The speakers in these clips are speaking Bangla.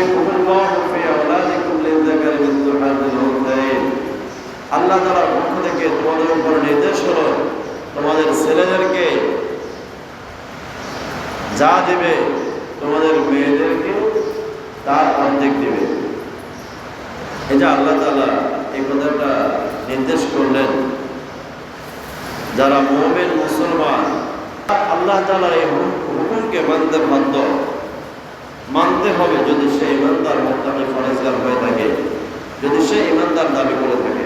يوصيكم الله في أولادكم للذكر مثل حظ الأنثيين আল্লাহ তাআলার পক্ষ থেকে তোমাদের উপর নির্দেশ হলো তোমাদের ছেলেদেরকে যা দেবে তোমাদের মেয়েদেরকে তার অর্ধেক দেবে এটা আল্লাহ তাআলা এই কথাটা নির্দেশ করলেন যারা মোমেন মুসলমান আল্লাহ তাআলার এই হুকুম- হুকুমকে মানতে বাধ্য মানতে হবে যদি সে ইমানদার মোত্তাকি ফরেজগার হয়ে থাকে, যদি সে ইমানদার দাবি করে থাকে।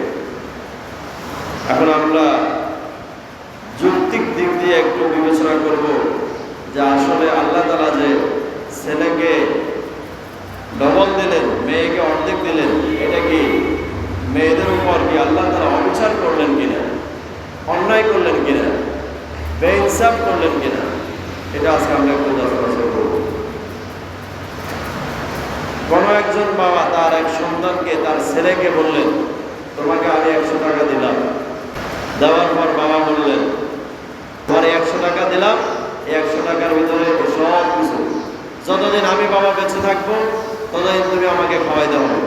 এখন আমরা যৌক্তিক দিক দিয়ে একটু বিবেচনা করব যে আসলে আল্লাহ তালা যে ছেলেকে ডবল দিলেন, মেয়েকে অর্ধেক দিলেন, এটা কি মেয়েদের উপর কি আল্লাহ তালা অবিচার করলেন কিনা? অন্যায় করলেন কিনা? বেইনসাফ করলেন কিনা? এটা আজকে আমরা একটু যাচাই করব কোনো একজন বাবা তার এক সন্তানকে, তার ছেলেকে বললেন, তোমাকে আমি একশো টাকা দিলাম। দেওয়ার পর বাবা বললেন, তোমার একশো টাকা দিলাম একশো টাকার ভিতরে সব কিছু। যতদিন আমি বাবা বেঁচে থাকব, ততদিন তুমি আমাকে খাওয়াইতে হবে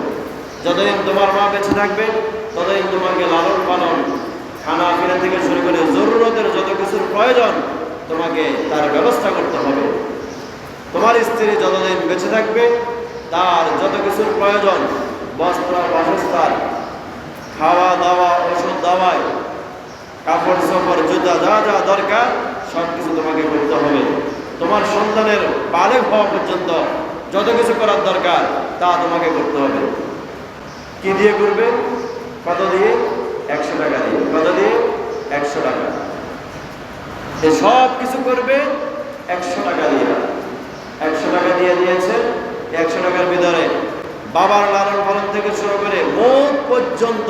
যতদিন তোমার মা বেঁচে থাকবে, ততদিন তোমাকে লালন পালন, খানা পিনা থেকে শুরু করে জরুরতের যত কিছুর প্রয়োজন, তোমাকে তার ব্যবস্থা করতে হবে। তোমার স্ত্রী যতদিন বেঁচে থাকবে তার যত কিছুর প্রয়োজন, বস্ত্র, বাসস্থান খাওয়া দাওয়া ওষুধ দাওয়ায় কাপড় চোপড় জুতা, যা যা দরকার সব কিছু তোমাকে করতে হবে। তোমার সন্তানের বালেক হওয়া পর্যন্ত যত কিছু করার দরকার, তা তোমাকে করতে হবে। কি দিয়ে করবে? কত দিয়ে? একশো টাকা দিয়ে। কত দিয়ে? একশো টাকা। সব কিছু করবে একশো টাকা দিয়ে। একশো টাকা দিয়ে দিয়েছে। একশো টাকার ভিতরে। বাবার লালন পালন থেকে শুরু করে মুখ পর্যন্ত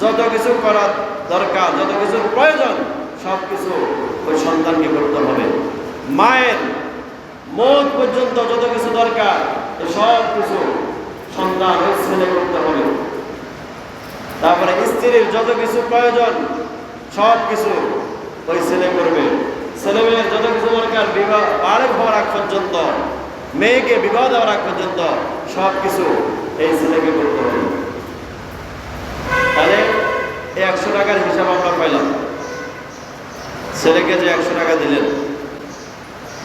যত কিছু করার দরকার, যত কিছুর প্রয়োজন, সব কিছু ওই সন্তানকে করতে হবে। মায়ের মুখ পর্যন্ত যত কিছু দরকার সব কিছু সন্তান ওই ছেলে করতে হবে। তারপরে স্ত্রীর যত কিছু প্রয়োজন, সব কিছু ওই ছেলে করবে। ছেলে মেয়ের যত কিছু দরকার, বিবাহ হওয়ার আগ পর্যন্ত মেয়েকে বিবাহ দেওয়ার আগ পর্যন্ত সব কিছু এই ছেলেকে করতে হবে। তাহলে এই একশো টাকার হিসাব আমরা পাইলাম। ছেলেকে যে একশো টাকা দিলেন,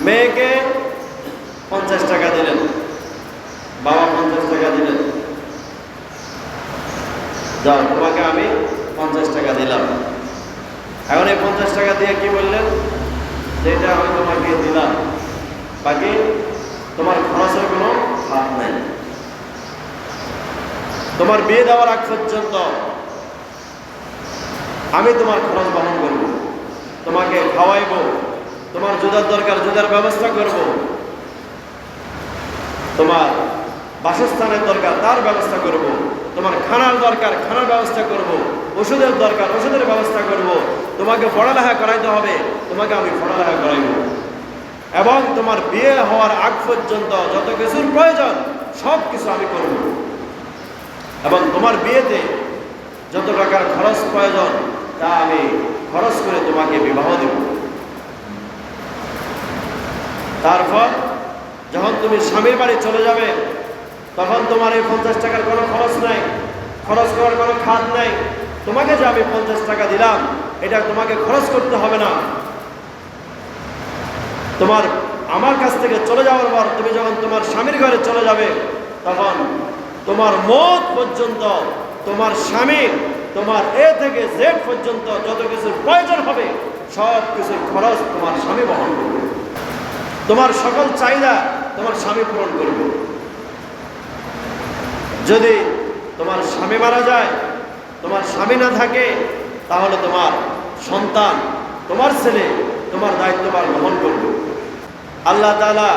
মেয়েকে পঞ্চাশ টাকা দিলেন, বাবা পঞ্চাশ টাকা দিলেন। যাও, তোমাকে আমি পঞ্চাশ টাকা দিলাম। এখন এই পঞ্চাশ টাকা দিয়ে কি বললেন? যেটা আমি তোমাকে দিলাম। বাকি তোমার খরচের কোনো হাত নাই। তোমার বিয়ে দেওয়ার আগ পর্যন্ত আমি তোমার খরচ বহন করব, তোমাকে খাওয়াইব, তোমার জুদার দরকার জুদার ব্যবস্থা করব। তোমার বাসস্থানের দরকার, তার ব্যবস্থা করব। তোমার খানার দরকার, খানার ব্যবস্থা করব। ওষুধের দরকার, ওষুধের ব্যবস্থা করব। তোমাকে পড়ালেখা করাইতে হবে, তোমাকে আমি পড়ালেখা করাইব। এবং তোমার বিয়ে হওয়ার আগ পর্যন্ত যত কিছুর প্রয়োজন সব কিছু আমি করব। এবং তোমার বিয়েতে যত টাকার খরচ প্রয়োজন, তা আমি খরচ করে তোমাকে বিবাহ দেব। তারপর যখন তুমি স্বামীর বাড়ি চলে যাবে, তখন তোমার এই পঞ্চাশ টাকার কোনো খরচ নাই, খরচ করার কোনো খাত নাই। তোমাকে যে আমি পঞ্চাশ টাকা দিলাম, এটা তোমাকে খরচ করতে হবে না। তোমার আমার কাছ থেকে চলে যাওয়ার পর তুমি যখন তোমার স্বামীর ঘরে চলে যাবে, তখন তোমার মত পর্যন্ত, তোমার স্বামীর তোমার এ থেকে জেড পর্যন্ত যত কিছুর প্রয়োজন হবে, সব কিছুর খরচ তোমার স্বামী বহন করবে। তোমার সকল চাহিদা তোমার স্বামী পূরণ করবে। যদি তোমার স্বামী মারা যায়, তোমার স্বামী না থাকে, তাহলে তোমার সন্তান, তোমার ছেলে তোমার দায়িত্বভার গ্রহণ করবে। আল্লাহ তালা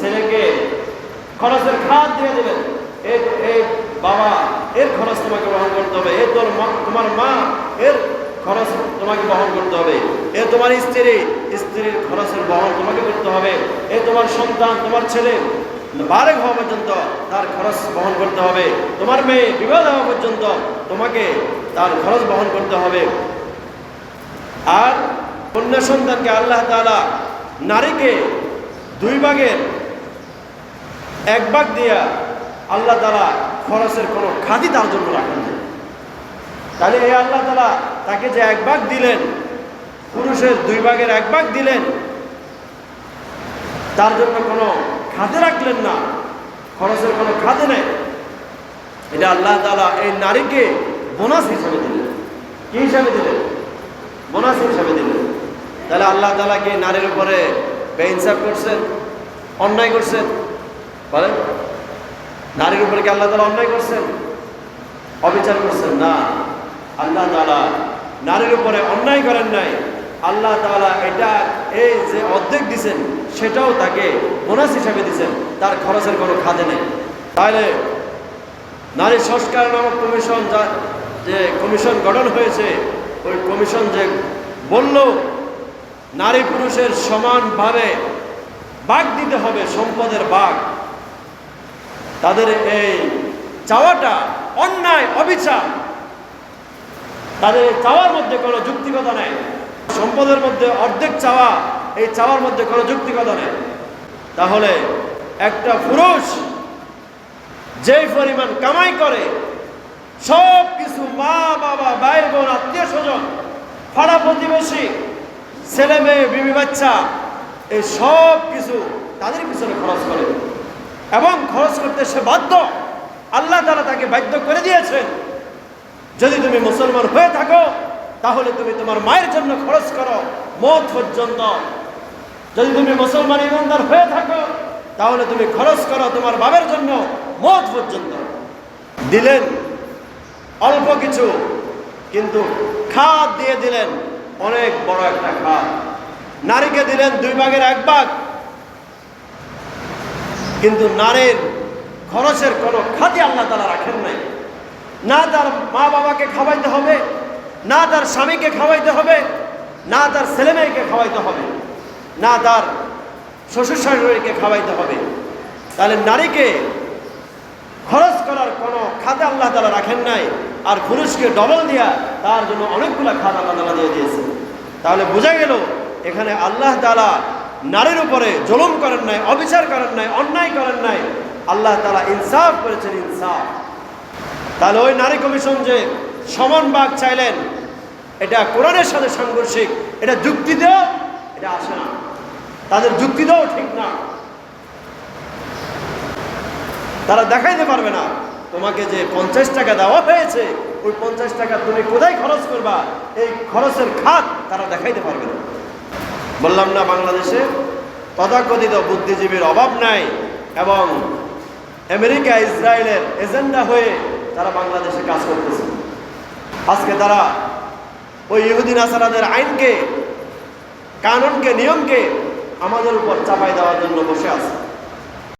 ছেলেকে খরচের খাত দিয়ে দেবেন। বাবা, এর খরচ তোমাকে বহন করতে হবে। এ তোর তোমার মা, এর খরচ তোমাকে বহন করতে হবে। এ তোমার স্ত্রী, স্ত্রীর খরচের বহন তোমাকে করতে হবে। এ তোমার সন্তান, তোমার ছেলে বারেক হওয়া পর্যন্ত তার খরচ বহন করতে হবে। তোমার মেয়ে বিবাহ হওয়া পর্যন্ত তোমাকে তার খরচ বহন করতে হবে। আর কন্যা সন্তানকে আল্লাহ তাআলা নারীকে দুই ভাগের এক ভাগ দিয়া আল্লাহ তালা খরচের কোনো খাতি তার জন্য রাখেন তাহলে এই আল্লাহ তালা তাকে যে এক ভাগ দিলেন, পুরুষের দুই ভাগের এক ভাগ দিলেন, তার জন্য কোনো খাতে রাখলেন না, খরচের কোনো খাতে নেই। এটা আল্লাহ তালা এই নারীকে বোনাস হিসাবে দিলেন। কি হিসাবে দিলেন? বোনাস হিসাবে দিলেন। তাহলে আল্লাহ তালা কি নারীর উপরে বেইনসাফ করছেন অন্যায় করছেন বলেন। নারীর উপরে কি আল্লাহ তালা অন্যায় করছেন? অবিচার করছেন? না। আল্লাহ তালা নারীর উপরে অন্যায় করেন নাই। আল্লাহ তালা এটা, এই যে অর্ধেক দিছেন, সেটাও তাকে বোনাস হিসাবে দিছেন। তার খরচের কোনো খাদে নেই। তাহলে নারী সংস্কার নামক কমিশন যা, যে কমিশন গঠন হয়েছে, ওই কমিশন যে বলল নারী পুরুষের সমানভাবে বাঘ দিতে হবে, সম্পদের বাঘ তাদের এই চাওয়াটা অন্যায়, অবিচার। তাদের চাওয়ার মধ্যে কোনো যুক্তিকতা নেই। সম্পদের মধ্যে অর্ধেক চাওয়া, এই চাওয়ার মধ্যে কোনো যুক্তিকতা নেই। তাহলে একটা পুরুষ যেই পরিমাণ কামাই করে সব কিছু মা, বাবা, ভাই, বোন আত্মীয় স্বজন পাড়া প্রতিবেশী ছেলে মেয়ে, বিবি বাচ্চা, এই সব কিছু তাদের পিছনে খরচ করে। এবং খরচ করতে সে বাধ্য। আল্লাহ তারা তাকে বাধ্য করে দিয়েছেন। যদি তুমি মুসলমান হয়ে থাকো, তাহলে তুমি তোমার মায়ের জন্য খরচ করো মত পর্যন্ত। যদি তুমি মুসলমান ইমানদার হয়ে থাকো, তাহলে তুমি খরচ করো তোমার বাবার জন্য মত পর্যন্ত। দিলেন অল্প কিছু, কিন্তু খাদ দিয়ে দিলেন। অনেক বড় একটা খাত নারীকে দিলেন দুই ভাগের এক ভাগ। কিন্তু নারীর খরচের কোনো খাতি আল্লাহ তারা রাখেন নাই। না তার মা বাবাকে খাওয়াইতে হবে, না তার স্বামীকে খাওয়াইতে হবে, না তার ছেলে মেয়েকে খাওয়াইতে হবে, না তার শ্বশুর শাশুড়িকে খাওয়াইতে হবে। তাহলে নারীকে খরচ করার কোনো খাতে আল্লাহ তালা রাখেন নাই আর পুরুষকে ডবল দিয়া তার জন্য অনেকগুলো খাত আল্লাহ তালা দিয়ে দিয়েছে। তাহলে বোঝা গেল, এখানে আল্লাহ তালা নারীর উপরে জলম করেন নাই, অবিচার করেন নাই, অন্যায় করেন নাই, আল্লাহ তালা ইনসাফ করেছেন, ইনসাফ। তাহলে ওই নারী কমিশন যে সমান ভাগ চাইলেন, এটা কোরআনের সাথে সাংঘর্ষিক, এটা যুক্তি দেও এটা আসে না। তাদের যুক্তি দেও ঠিক না। তারা দেখাইতে পারবে না, তোমাকে যে পঞ্চাশ টাকা দেওয়া হয়েছে ওই পঞ্চাশ টাকা তুমি কোথায় খরচ করবা? এই খরচের খাত তারা দেখাইতে পারবে না। বললাম, না, বাংলাদেশে তথাকথিত বুদ্ধিজীবীর অভাব নাই এবং আমেরিকা, ইসরায়েলের এজেন্ডা হয়ে তারা বাংলাদেশে কাজ করতেছে। আজকে তারা ওই ইহুদিন আসারাদের আইনকে, কানুনকে, নিয়মকে আমাদের উপর চাপাই দেওয়ার জন্য বসে আছে।